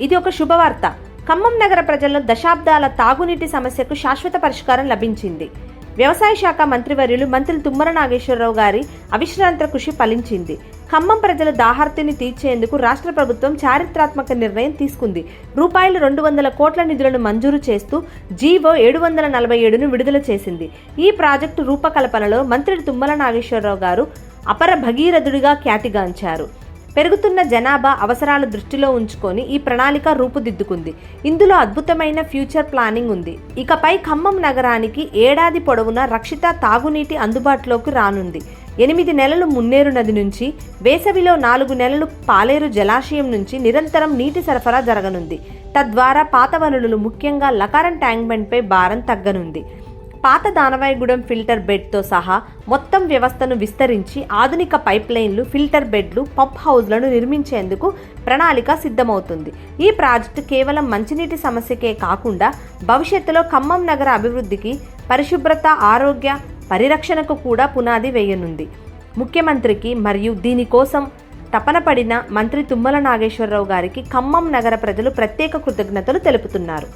ఇది ఒక శుభవార్త. ఖమ్మం నగర ప్రజల్లో దశాబ్దాల తాగునీటి సమస్యకు శాశ్వత పరిష్కారం లభించింది. వ్యవసాయ శాఖ మంత్రివర్యులు మంత్రి తుమ్మల నాగేశ్వరరావు గారి అవిశ్రాంత కృషి ఫలించింది. ఖమ్మం ప్రజల దాహార్తిని తీర్చేందుకు రాష్ట్ర ప్రభుత్వం చారిత్రాత్మక నిర్ణయం తీసుకుంది. రూపాయలు రెండు వందల కోట్ల నిధులను మంజూరు చేస్తూ జీవో ఏడు వందల నలభై ఏడును విడుదల చేసింది. ఈ ప్రాజెక్టు రూపకల్పనలో మంత్రి తుమ్మల నాగేశ్వరరావు గారు అపర భగీరథుడిగా ఖ్యాతిగాంచారు. పెరుగుతున్న జనాభా అవసరాలు దృష్టిలో ఉంచుకొని ఈ ప్రణాళిక రూపుదిద్దుకుంది. ఇందులో అద్భుతమైన ఫ్యూచర్ ప్లానింగ్ ఉంది. ఇకపై ఖమ్మం నగరానికి ఏడాది పొడవునా రక్షిత తాగునీటి అందుబాటులోకి రానుంది. ఎనిమిది నెలలు మున్నేరు నది నుంచి వేసవిలో నాలుగు నెలలు పాలేరు జలాశయం నుంచి నిరంతరం నీటి సరఫరా జరగనుంది. తద్వారా పాత వనరులు ముఖ్యంగా లకారం ట్యాంక్మెంట్పై భారం తగ్గనుంది. పాత దానవాయిగూడెం ఫిల్టర్ బెడ్తో సహా మొత్తం వ్యవస్థను విస్తరించి ఆధునిక పైప్లైన్లు ఫిల్టర్ బెడ్లు పంప్ హౌజ్లను నిర్మించేందుకు ప్రణాళిక సిద్ధమవుతుంది. ఈ ప్రాజెక్టు కేవలం మంచినీటి సమస్యకే కాకుండా భవిష్యత్తులో ఖమ్మం నగర అభివృద్ధికి పరిశుభ్రత ఆరోగ్య పరిరక్షణకు కూడా పునాది వేయనుంది. ముఖ్యమంత్రికి మరియు దీనికోసం తపనపడిన మంత్రి తుమ్మల నాగేశ్వరరావు గారికి ఖమ్మం నగర ప్రజలు ప్రత్యేక కృతజ్ఞతలు తెలుపుతున్నారు.